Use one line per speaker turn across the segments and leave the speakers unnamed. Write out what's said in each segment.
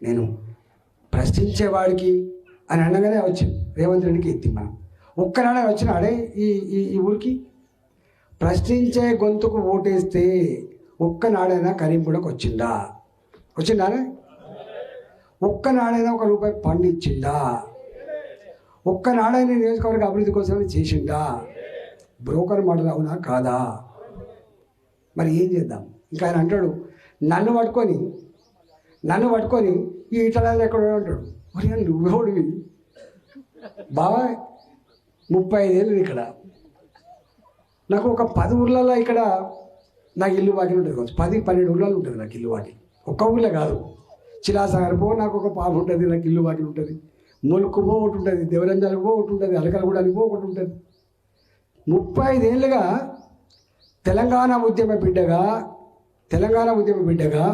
నేను ప్రశ్నించేవాడికి అని అనగానే వచ్చింది రేవంత్ రెడ్డికి ఎత్తి మనం ఒక్కనాడే వచ్చినాడే ఈ ఈ ఈ ఊరికి ప్రశ్నించే గొంతుకు ఓటేస్తే ఒక్కనాడైనా కరీంగూడకు వచ్చిందా? వచ్చిందానే? ఒక్కనాడైనా ఒక రూపాయి పండు ఇచ్చిందా? ఒక్కనాడైనా నియోజకవర్గ అభివృద్ధి కోసం చేసిందా? బ్రోకర్ మాటలు అవునా కాదా? మరి ఏం చేద్దాం? ఇంకా ఆయన అంటాడు నన్ను పట్టుకొని నన్ను పట్టుకొని ఈ ఇటలాలు ఎక్కడ ఉంటాడు మరి నువ్వెవడివి బావా ముప్పై ఐదేళ్ళు ఇక్కడ. నాకు ఒక పది ఊర్లలో ఇక్కడ నాకు ఇల్లు వాకిలు ఉంటుంది కావచ్చు. పది పన్నెండు ఊళ్ళలో ఉంటుంది నాకు ఇల్లు వాకిలి ఒక్క ఊళ్ళో కాదు. చిలాసాగర్ పో నాకు ఒక పాప ఉంటుంది నాకు ఇల్లు వాకిలు ఉంటుంది. ములుకు పో ఒకటి ఉంటుంది. దేవరంజాలకు పో ఒకటి ఉంటుంది. అలకలగూడని పో ఒకటి ఉంటుంది. ముప్పై ఐదేళ్ళుగా తెలంగాణ ఉద్యమ బిడ్డగా తెలంగాణ ఉద్యమ బిడ్డగా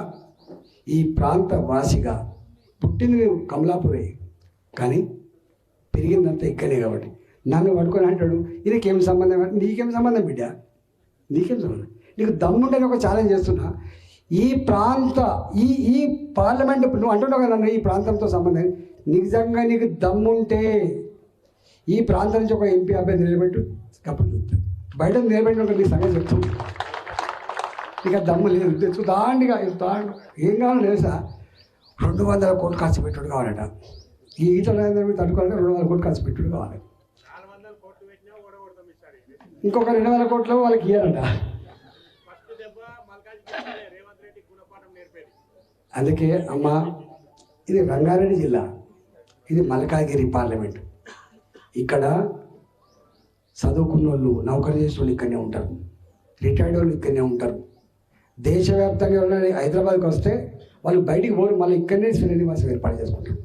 ఈ ప్రాంత వాసిగా పుట్టింది నేను కమలాపురే. కానీ పెరిగిందంతా ఇక్కడే కాబట్టి. నన్ను పట్టుకొని అంటాడు ఇదికేం సంబంధం? నీకేం సంబంధం బిడ్డ? నీకేం సంబంధం? నీకు దమ్ముంటే ఒక ఛాలెంజ్ చేస్తున్నా. ఈ ప్రాంత ఈ ఈ పార్లమెంట్ నువ్వు అంటున్నావు కదా నన్ను ఈ ప్రాంతంతో సంబంధం. నిజంగా నీకు దమ్ముంటే ఈ ప్రాంతం నుంచి ఒక ఎంపీ అభ్యర్థి నిలబెట్టు అప్పుడు బయట నిలబెట్టిన నీ సంగతి చెప్తుంది ఇక దమ్ము లేదు. తెచ్చుదాండిగా ఏం కావాలో తెలుసా? రెండు వందల కోట్లు ఖర్చు పెట్టుడు కావాలట. ఈ ఈటల తట్టుకోవాలంటే రెండు వందల కోట్లు ఖర్చు పెట్టుడు కావాలి. ఇంకొక రెండు వందల కోట్లు వాళ్ళకి ఇయ్యాలంట. అందుకే అమ్మ ఇది రంగారెడ్డి జిల్లా. ఇది మల్కాగిరి పార్లమెంట్. ఇక్కడ చదువుకున్న వాళ్ళు నౌకరీ చేసిన వాళ్ళు ఇక్కడనే ఉంటారు. రిటైర్డ్ వాళ్ళు ఇక్కడనే ఉంటారు. దేశవ్యాప్తంగా ఉన్న హైదరాబాద్కి వస్తే వాళ్ళు బయటికి పోరు మళ్ళీ ఇక్కడనే శ్రీనివాసం ఏర్పాటు చేసుకుంటారు.